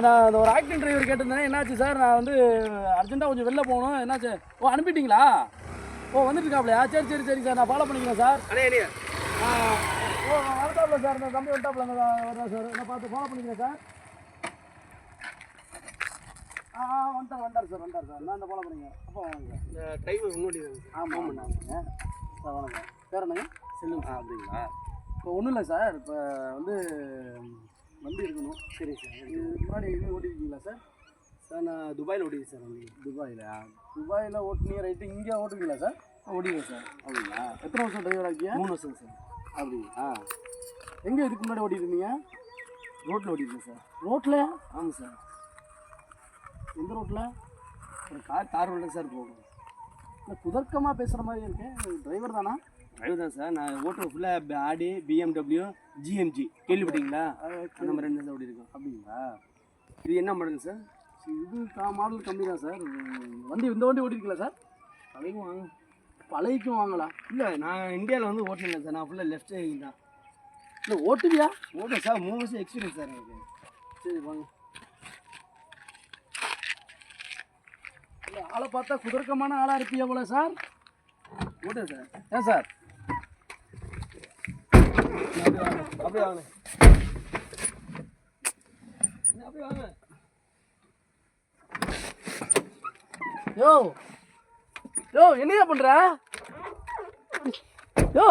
நான் அந்த ஒரு ஆக்டிங் டிரைவர் கேட்டிருந்தேன் என்னாச்சு சார் நான் வந்து அர்ஜென்ட்டாக கொஞ்சம் வெளில போகணும். என்னாச்சு? ஓ அனுப்பிட்டீங்களா? ஓ வந்துட்டு இருக்காப்லையா சரி சரி சரி சார் நான் ஃபாலோ பண்ணிக்கிறேன் சார் ஓ வரட்டாப்ல சார் இந்த தம்பி வந்துட்டாப்ல இந்த வரேன் சார் நான் பார்த்து ஃபாலோ பண்ணிக்கிறேன் சார் ஆ வந்துட்டார் வந்துட்டார் சார் வந்துட்டார் சார் நான் இந்த ஃபாலோ பண்ணிக்கிறேன். அப்போ வாங்க இந்த டிரைவர் முன்னாடி ஆமாம் ஆமாம் சார் வணக்கம் பேர் என்னங்க? செல்லுங்க ஆ அப்படிங்களா? இப்போ ஒன்றும் இல்லை சார் இப்போ வந்து வண்டி இருக்கணும் சரி சார் இதுக்கு முன்னாடி எங்கேயும் ஓட்டிருக்கீங்களா சார்? சார் நான் துபாயில் ஓடிது சார் வண்டி. துபாயில் துபாயில் ஓட்டுனீங்க ரைட்டு. இங்கே ஓட்டுவீங்களா சார்? ஓடிங்க சார். அப்படிங்களா? எத்தனை வருஷம் டிரைவர் ஆக்கியா மூணு வருஷம் சார். அப்படிங்களா? எங்கே இதுக்கு முன்னாடி ஓட்டிட்டு இருந்தீங்க ரோட்டில் ஓடிருக்கேன் சார். ரோட்டில் ஆமாம் சார். எந்த ரோட்டில் ஒரு கார் தார் ரோட்டில் சார் போகும். இல்லை குதர்க்கமாக பேசுகிற மாதிரி இருக்கேன் டிரைவர் தானா? டிரைவர் தான் சார். நான் ஓட்டுற ஃபுல்லாக ஆடி பிஎம்டபிள்யூ ஜிஎம்ஜி கேள்விப்பட்டீங்களா? அந்த மாதிரி ரெண்டு தான் ஓடிருக்கோம் அப்படிங்களா? இது என்ன மாடல் சார்? இது மாடல் கம்மி தான் சார். வண்டி இந்த வண்டி ஓட்டிருக்கீங்களா சார்? பழகும் வாங்க. பழையக்கும் வாங்கலாம் இல்லை நான் இந்தியாவில் வந்து ஓட்டினேன் சார். நான் ஃபுல்லாக லெஃப்ட் தான். இல்லை ஓட்டுவியா? ஓட்டேன் சார். மூணு வருஷம் எக்ஸ்பீரியன்ஸ் சார் எனக்கு. சரி வாங்க. இல்லை ஆளை பார்த்தா குதர்க்கமான ஆளாக இருப்பீங்க போல சார்? ஓட்டேன் சார். ஏன் சார்? அப்படியே வாங்க அப்படியே வாங்க யோ யோ என்னையா பண்ற? யோ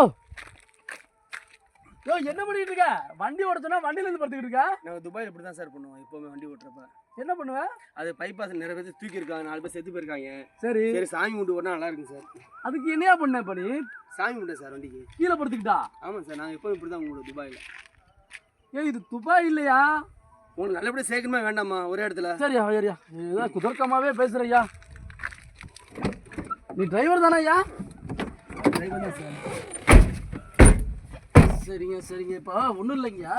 யோ என்ன பண்ணிட்டு இருக்க? வண்டி ஓடச்சுனா வண்டியில இருந்து படுத்துக்கிட்டு இருக்க? நாங்கள் துபாயில் இப்படி தான் சார் பண்ணுவோம் எப்போவுமே வண்டி ஓட்டுறப்ப. என்ன பண்ணுவ? அது பைபாஸ் நிறைய பேர் தூக்கி இருக்காங்க. நாலு பேர் செத்து போயிருக்காங்க. சரி. சரி சாமி கும்பிட்டு ஓட்டினா நல்லா இருக்கும் சார் அதுக்கு என்னையா பண்ண நீ? சாமி கும்பிட்டேன் சார் வண்டிக்கு. கீழே படுத்துக்கிட்டா? ஆமாம் சார் நாங்கள் எப்போவும் இப்படி தான் உங்களுக்கு துபாயில். ஏ இது துபாய் இல்லையா? உங்களுக்கு நல்லபடியாக சேர்க்கணுமா வேண்டாமா? ஒரே இடத்துல. சரியா சரியா இதுதான் குதர்க்கமாவே பேசுறியா நீ டிரைவர் தானே ஐயா? டிரைவர் தான் சார் சரிங்க சரிங்க. இப்போ ஒன்றும் இல்லைங்கய்யா.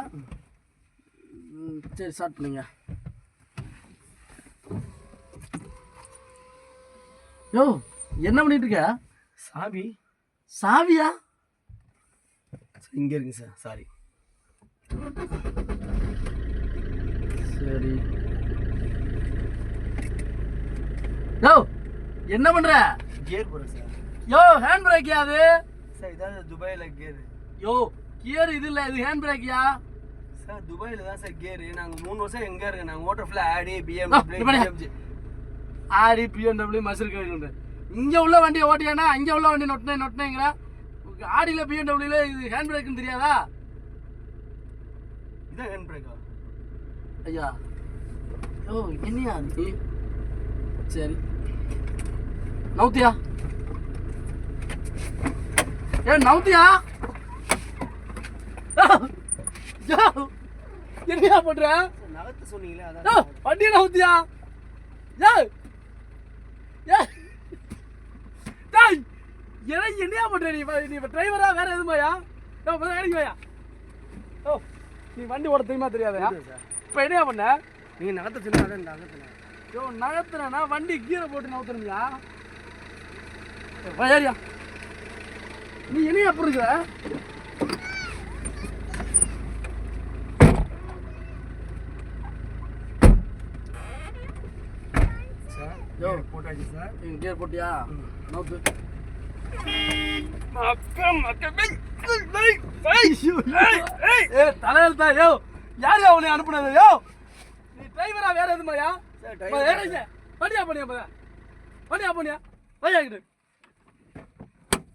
சரி ஸ்டார்ட் பண்ணுங்க. யோ என்ன பண்ணிட்டு இருக்க? சாமி சாவியா? இங்கே இருக்குங்க சார். சாரி. சரி. யோ என்ன பண்ற? கியர் போகிறேன் சார். யோ ஹேண்ட் பிரேக்கியா அது? சார் இதான் துபாயில் கியர் யோ கியர் இது இல்லை இது ஹேண்ட் பிரேக்கியா சார் துபாயில் தான் சார் கியர் நாங்கள் மூணு வருஷம் எங்கே இருக்கு நாங்கள் ஓட்டுற ஃபுல்லாக ஆடி பிஎம்டபிள்யூ ஆடி பிஎன்டபிள்யூ மசூர் கோயில் உண்டு இங்கே உள்ள வண்டியை ஓட்டியானா அங்கே உள்ள வண்டி நொட்டினே நொட்டினேங்கிற. ஆடியில் பிஎன்டபிள்யூல இது ஹேண்ட் பிரேக்குன்னு தெரியாதா? இதான் ஹேண்ட் பிரேக்கா ஐயா. ஓ என்னையா நீ சரி. நவுத்தியா? ஏ நவுத்தியா? என்னையா பண்ற? சார் நகர்த்து சொன்னீங்களே அதான் வண்டியை நவுத்தியா ஏய் ஏய் என்ன என்னையா பண்ற நீ? நீ டிரைவரா வேற எதுமாயா யோ? முதல்ல இறங்கி வாயா ஓ நீ வண்டி ஓட தெரியுமா தெரியாதயா? இப்போ என்னையா பண்ண? நீங்கள் நகர்த்த சொன்னா அதான் நகர்த்தினேன் யோ நகர்த்துறேன்னா வண்டி கீரை போட்டு நகர்த்துறீங்களா வயாரியா நீ என்னையா புரிஞ்சுற சார் யோ போட்டாச்சு சார் நீ கீர் போட்டியா? ஏ தலையெழுத்தா யோ. யார் யா உன்னை அனுப்புனது யோ? நீ டிரைவரா வேற எதுமாயா சார் ஏறிங்க வண்டியா பண்ணியா போத பண்ணியா வழியாகிட்டு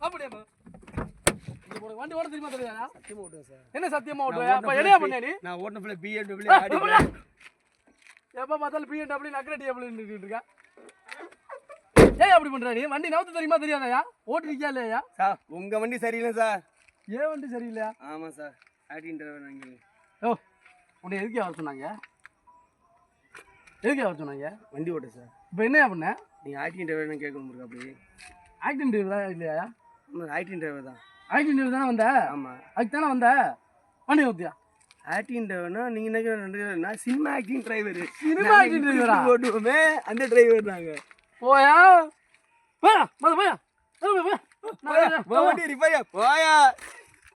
அப்படியா போத இங்க போடு வண்டி ஓட தெரியுமா தெரியாதா? ஓட்டுவேன் சார் என்ன சத்தியமா ஓட்டுவா? அப்ப என்னையா பண்ணியா நீ? நான் ஓட்டின ஆடி அப்படியா? எப்ப பார்த்தாலும் பிஎன்டபிள்யூ நக்கர டேபிள் நின்றுட்டு இருக்கா? ஏன் அப்படி பண்ற நீ வண்டி நவுத்து தெரியுமா தெரியாதயா? ஓட்டிருக்கியா இல்லையா? சார் உங்கள் வண்டி சரியில்லை சார். ஏன் வண்டி சரியில்லையா? ஆமாம் சார். ஆக்டிங் டிரைவர் வாங்கி ஓ உன்னை எதுக்கே வர சொன்னாங்க? எதுக்கே வர சொன்னாங்க? வண்டி ஓட்டு சார். இப்போ என்னையா பண்ண? நீங்கள் ஆக்டிங் டிரைவர் கேட்கணும் அப்படி. ஆக்டிங் டிரைவர் இல்லையா? ஆக்டிங் டிரைவர் தான். ஆக்டிங் டிரைவர் தானே வந்த? ஆமாம் அதுக்கு தானே வந்த? வண்டி ஊத்தியா ஆக்டிங் டிரைவர்னா நீங்கள் நினைக்கிற cinema acting driver cinema acting driver ஆ? ஓட்டுவோமே அந்த டிரைவர் நாங்கள் போயா? போயா போயா போயா. போயா போயா. போயா